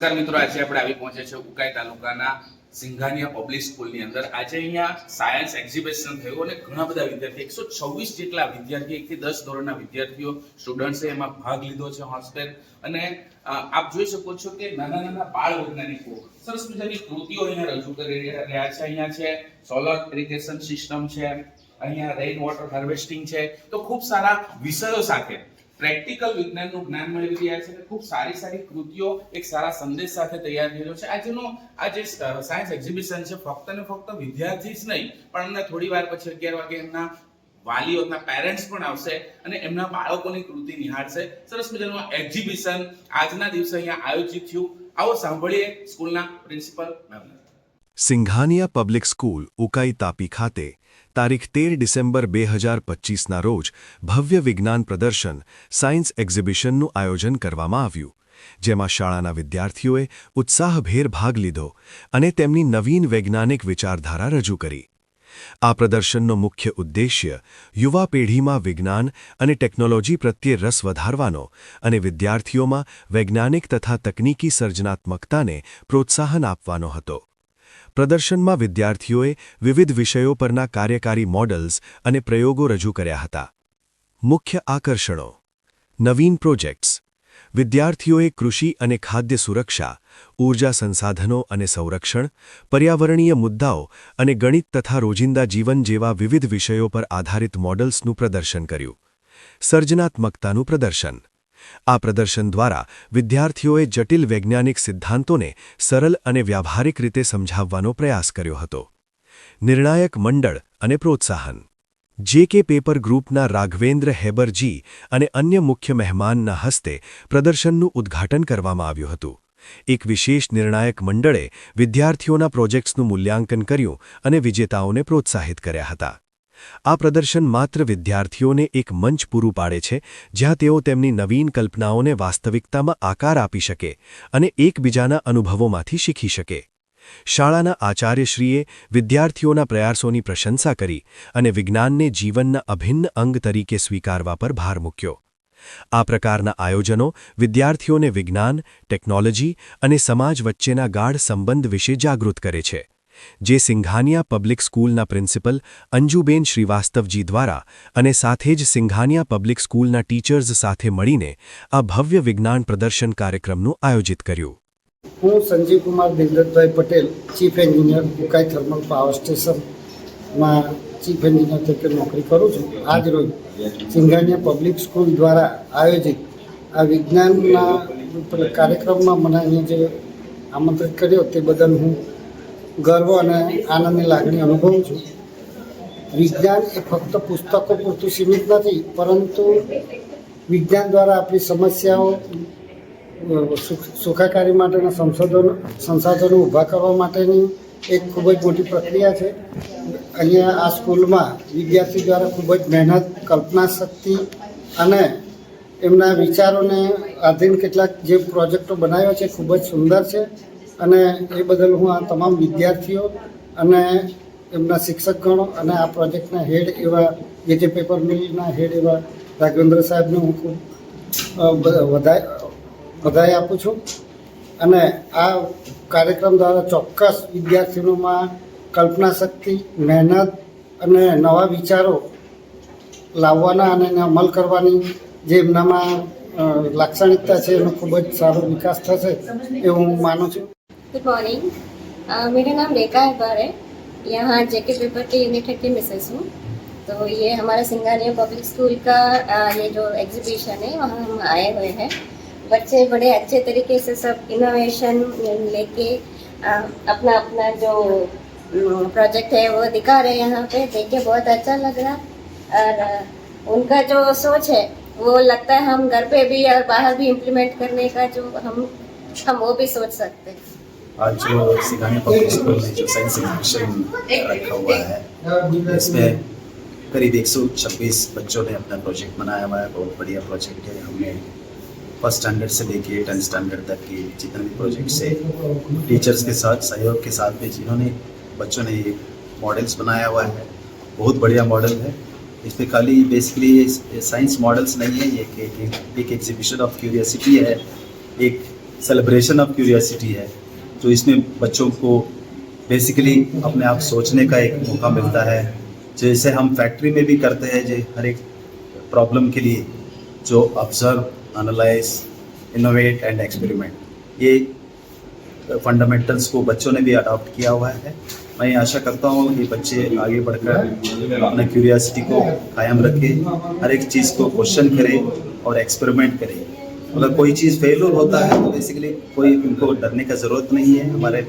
નમસ્કાર મિત્રો, આજે આપણે આવી પહોંચ્યા છે ઉકાઈ તાલુકાના સિંઘાનિયા પબ્લિક સ્કૂલની અંદર. આજે અહીંયા સાયન્સ એક્ઝિબિશન થયું અને ઘણા બધા વિદ્યાર્થી એકસો છવ્વીસ જેટલા વિદ્યાર્થી એકથી દસ ધોરણના વિદ્યાર્થીઓ સ્ટુડન્ટ્સે એમાં ભાગ લીધો છે હોસ્ટેલ અને આપ જોઈ શકો છો કે નાના નાના બાળ વૈજ્ઞાનિકો સરસ મજાની કૃતિઓ અહીંયા રજૂ કરી રહ્યા છે. અહીંયા છે સોલર ઇરિગેશન સિસ્ટમ છે, અહીંયા રેઇન વોટર હાર્વેસ્ટિંગ છે. તો ખૂબ સારા વિષયો સાથે પ્રેક્ટિકલ વિજ્ઞાનનું જ્ઞાન મેળવી રહ્યા છે. ખૂબ સારી સારી કૃતિઓ એક સારા સંદેશ સાથે તૈયાર થયેલો છે. આજનો આ જે સાયન્સ એક્ઝિબિશન છે, ફક્ત ને ફક્ત વિદ્યાર્થી જ નહીં, પણ એમના થોડી વાર પછી અગિયાર વાગે એમના વાલીઓ, એમના પેરેન્ટ્સ પણ આવશે અને એમના બાળકોની કૃતિ નિહાળશે. સરસ મજાનું એક્ઝિબિશન આજના દિવસે અહીંયા આયોજિત થયું. આવો સાંભળીએ સ્કૂલના પ્રિન્સિપલ મેમને સિંઘાનિયા પબ્લિક સ્કૂલ, ઉકાઈ તાપી ખાતે, તારીખ તેર ડિસેમ્બર બે હજાર પચીસના રોજ, ભવ્ય વિજ્ઞાન પ્રદર્શન, સાયન્સ એક્ઝિબિશનનું આયોજન કરવામાં આવ્યું. જેમાં શાળાના વિદ્યાર્થીઓએ ઉત્સાહભેર ભાગ લીધો અને તેમની નવીન વૈજ્ઞાનિક વિચારધારા રજૂ કરી. આ પ્રદર્શનનો મુખ્ય ઉદ્દેશ્ય યુવા પેઢીમાં વિજ્ઞાન અને ટેકનોલોજી પ્રત્યે રસ વધારવાનો અને વિદ્યાર્થીઓમાં વૈજ્ઞાનિક તથા તકનીકી સર્જનાત્મકતાને પ્રોત્સાહન આપવાનો હતો. પ્રદર્શનમાં વિદ્યાર્થીઓએ વિવિધ વિષયો પરના કાર્યકારી મોડલ્સ અને પ્રયોગો રજૂ કર્યા હતા. મુખ્ય આકર્ષણો. નવીન પ્રોજેક્ટ્સ. વિદ્યાર્થીઓએ કૃષિ અને ખાદ્ય સુરક્ષા ઊર્જા સંસાધનો અને સંરક્ષણ, પર્યાવરણીય મુદ્દાઓ અને ગણિત તથા રોજિંદા જીવન જેવા વિવિધ વિષયો પર આધારિત મોડલ્સનું પ્રદર્શન કર્યું. સર્જનાત્મકતાનું પ્રદર્શન. આ પ્રદર્શન દ્વારા વિદ્યાર્થીઓએ જટિલ વૈજ્ઞાનિક સિદ્ધાંતોને સરળ અને વ્યાવહારિક રીતે સમજાવવાનો પ્રયાસ કર્યો હતો. નિર્ણાયક મંડળ અને પ્રોત્સાહન. જે કે પેપર ગ્રુપના રાઘવેન્દ્ર હેબરજી અને અન્ય મુખ્ય મહેમાનના હસ્તે પ્રદર્શનનું ઉદ્ઘાટન કરવામાં આવ્યું હતું. એક વિશેષ નિર્ણાયક મંડળે વિદ્યાર્થીઓના પ્રોજેક્ટ્સનું મૂલ્યાંકન કર્યું અને વિજેતાઓને પ્રોત્સાહિત કર્યા હતા. આ પ્રદર્શન માત્ર વિદ્યાર્થીઓને એક મંચ પૂરું પાડે છે, જ્યાં તેઓ તેમની નવીન કલ્પનાઓને વાસ્તવિકતામાં આકાર આપી શકે અને એકબીજાના અનુભવોમાંથી શીખી શકે. શાળાના આચાર્યશ્રીએ વિદ્યાર્થીઓના પ્રયાસોની પ્રશંસા કરી અને વિજ્ઞાનને જીવનના અભિન્ન અંગ તરીકે સ્વીકારવા પર ભાર મૂક્યો. આ પ્રકારના આયોજનો વિદ્યાર્થીઓને વિજ્ઞાન, ટેકનોલોજી અને સમાજ વચ્ચેના ગાઢ સંબંધ વિશે જાગૃત કરે છે. જે સિંઘાનિયા પબ્લિક સ્કૂલના પ્રિન્સિપલ અંજુબેન શ્રીવાસ્તવજી દ્વારા અને સાથે જ સિંઘાનિયા પબ્લિક સ્કૂલના ટીચર્સ સાથે મળીને આ ભવ્ય વિજ્ઞાન પ્રદર્શન કાર્યક્રમનું આયોજિત કર્યું. હું Sanjeev Kumar Patel, chief engineer, Ukai thermal power સ્ટેશનમાં ચીફ એન્જિનિયર તરીકે નોકરી કરું છું. આજ રોજ સિંઘાનિયા પબ્લિક સ્કૂલ દ્વારા આયોજિત આ વિજ્ઞાનના કાર્યક્રમમાં મને જે આમંત્રિત કર્યો તે બદલ હું ગર્વ અને આનંદની લાગણી અનુભવું છું. વિજ્ઞાન એ ફક્ત પુસ્તકો પૂરતું સીમિત નથી, પરંતુ વિજ્ઞાન દ્વારા આપણી સમસ્યાઓ સુખાકારી માટેના સંશોધનો, સંસાધનો ઊભા કરવા માટેની એક ખૂબ જ મોટી પ્રક્રિયા છે. અહીંયા આ સ્કૂલમાં વિદ્યાર્થી દ્વારા ખૂબ જ મહેનત કલ્પના શક્તિ અને એમના વિચારોને આધીન કેટલાક જે પ્રોજેક્ટો બનાવ્યા છે, ખૂબ જ સુંદર છે. અને એ બદલ હું આ તમામ વિદ્યાર્થીઓ અને એમના શિક્ષકગણો અને આ પ્રોજેક્ટના હેડ એવા જે જે પેપર મિલના હેડ એવા રાઘવેન્દ્ર સાહેબને હું ખૂબ વધાઈ આપું છું. અને આ કાર્યક્રમ દ્વારા ચોક્કસ વિદ્યાર્થીઓમાં કલ્પના શક્તિ, મહેનત અને નવા વિચારો લાવવાના અને એને અમલ કરવાની જે એમનામાં લાક્ષણિકતા છે એનો ખૂબ જ સારો વિકાસ થશે એવું હું માનું છું. गुड मॉर्निंग uh, मेरा नाम रेखा अकबर है। यहाँ जेके पेपर के यूनिट हेड मिसेस हूँ। तो ये हमारा सिंगानिया पब्लिक स्कूल का uh, ये जो एग्जीबिशन है वहाँ हम आए हुए हैं। बच्चे बड़े अच्छे तरीके से सब इनोवेशन लेके uh, अपना अपना जो प्रोजेक्ट है वो दिखा रहे हैं यहाँ पे। देख के बहुत अच्छा लग रहा। और उनका जो सोच है वो लगता है हम घर पे भी और बाहर भी इम्प्लीमेंट करने का जो हम हम वो भी सोच सकते हैं। आज जो सिंघानिया पब्लिक स्कूल में जो साइंस एग्जीबिशन रखा हुआ है। इसमें करीब 126 बच्चों ने अपना प्रोजेक्ट बनाया हुआ है। बहुत बढ़िया प्रोजेक्ट है। हमने फ़र्स्ट स्टैंडर्ड से लेके टेंथ स्टैंडर्ड तक के जितने भी प्रोजेक्ट है टीचर्स के साथ सहयोग के साथ में जिन्होंने बच्चों ने ये मॉडल्स बनाया हुआ है। बहुत बढ़िया मॉडल है। इसमें खाली बेसिकली साइंस मॉडल्स नहीं है ये एक, एक, एक एग्जीबिशन ऑफ़ क्यूरियासिटी है। एक सेलिब्रेशन ऑफ़ क्यूरियासिटी है। तो इसमें बच्चों को बेसिकली अपने आप सोचने का एक मौका मिलता है। जैसे हम फैक्ट्री में भी करते हैं जो हर एक प्रॉब्लम के लिए, जो observe analyse innovate and experiment ये फंडामेंटल्स को बच्चों ने भी अडॉप्ट किया हुआ है। मैं आशा करता हूँ कि बच्चे आगे बढ़कर अपने क्यूरियासिटी को कायम रखें, हर एक चीज़ को क्वेश्चन करें और एक्सपेरिमेंट करें। अगर कोई चीज़ फेलियर होता है तो बेसिकली कोई उनको डरने का ज़रूरत नहीं है। हमारे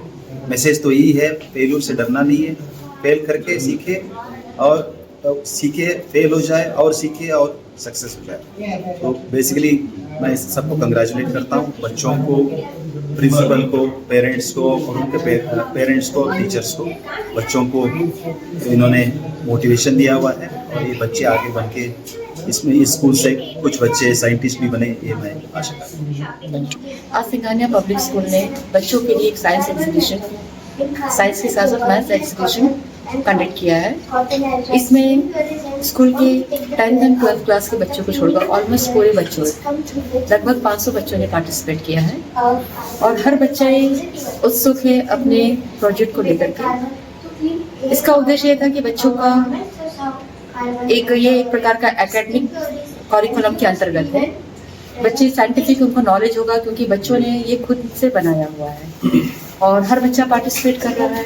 मैसेज तो यही है फेलियर से डरना नहीं है। फेल करके सीखे और तो सीखे फेल हो जाए और सीखे और सक्सेस हो जाए। तो बेसिकली मैं सबको कंग्रेचुलेट करता हूँ। बच्चों को प्रिंसिपल को पेरेंट्स को और उनके पेरेंट्स को टीचर्स को। बच्चों को इन्होंने मोटिवेशन दिया हुआ है और ये बच्चे आगे बढ़ के इसमें इस स्कूल से कुछ बच्चे साइंटिस्ट भी बने, ये मैं आज सिंगानिया पब्लिक स्कूल ने बच्चों के लिए एक साइंस एग्जीबिशन साइंस के साथ साथ मैथ्स एग्जीबिशन कंडक्ट किया है। इसमें स्कूल के टेंथ एंड ट्वेल्थ क्लास के बच्चों को छोड़कर ऑलमोस्ट पूरे बच्चों, लगभग 500 बच्चों ने पार्टिसिपेट किया है। और हर बच्चा उत्सुक है अपने प्रोजेक्ट को लेकर के। इसका उद्देश्य यह था कि बच्चों का एक ये एक प्रकार का एकेडमिक करिकुलम के अंतर्गत है। बच्चे साइंटिफिक उनको नॉलेज होगा क्योंकि बच्चों ने ये खुद से बनाया हुआ है। और हर बच्चा पार्टिसिपेट कर रहा है।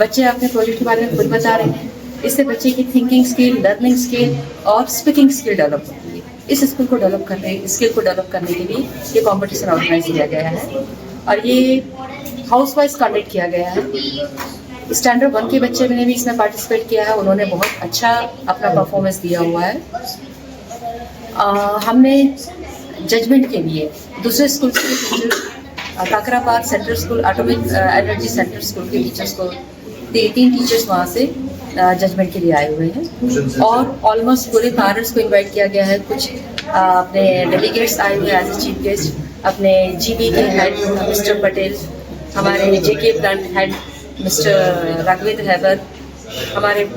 बच्चे अपने प्रोजेक्ट के बारे में खुद बता रहे हैं। इससे बच्चे की थिंकिंग स्किल लर्निंग स्किल और स्पीकिंग स्किल डेवलप होती है। इस स्किल को डेवलप करने स्किल को डेवलप करने के लिए ये कॉम्पिटिशन ऑर्गेनाइज किया गया है। और ये हाउस वाइज कंडक्ट किया गया है। स्टैंडर्ड वन के बच्चे ने भी इसमें पार्टिसिपेट किया है उन्होंने बहुत अच्छा अपना परफॉर्मेंस दिया हुआ है। अ, हमने जजमेंट के लिए दूसरे स्कूल के teacher Kakrapar central school atomic energy centre school के टीचर्स को तीन टीचर्स वहाँ से जजमेंट के लिए आए हुए हैं। और ऑलमोस्ट पूरे पेरेंट्स को इनवाइट किया गया है। कुछ अ, अपने डेलीगेट्स आए हुए एज ए चीफ गेस्ट अपने जीबी के हेड मिस्टर पटेल हमारे JK plant head Mister Raghavendra Haibar, हमारे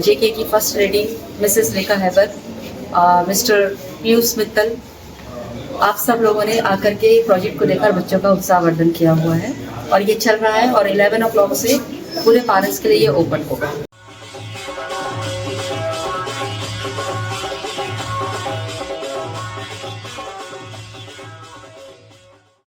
जेके की first lady Mrs Rekha Haibar Mister Piyush Mittal, आप सब लोगों ने आकर के प्रोजेक्ट को लेकर बच्चों का उत्साह वर्धन किया हुआ है। और ये चल रहा है और 11 ओ से पूरे पेरेंट्स के लिए ये ओपन होगा।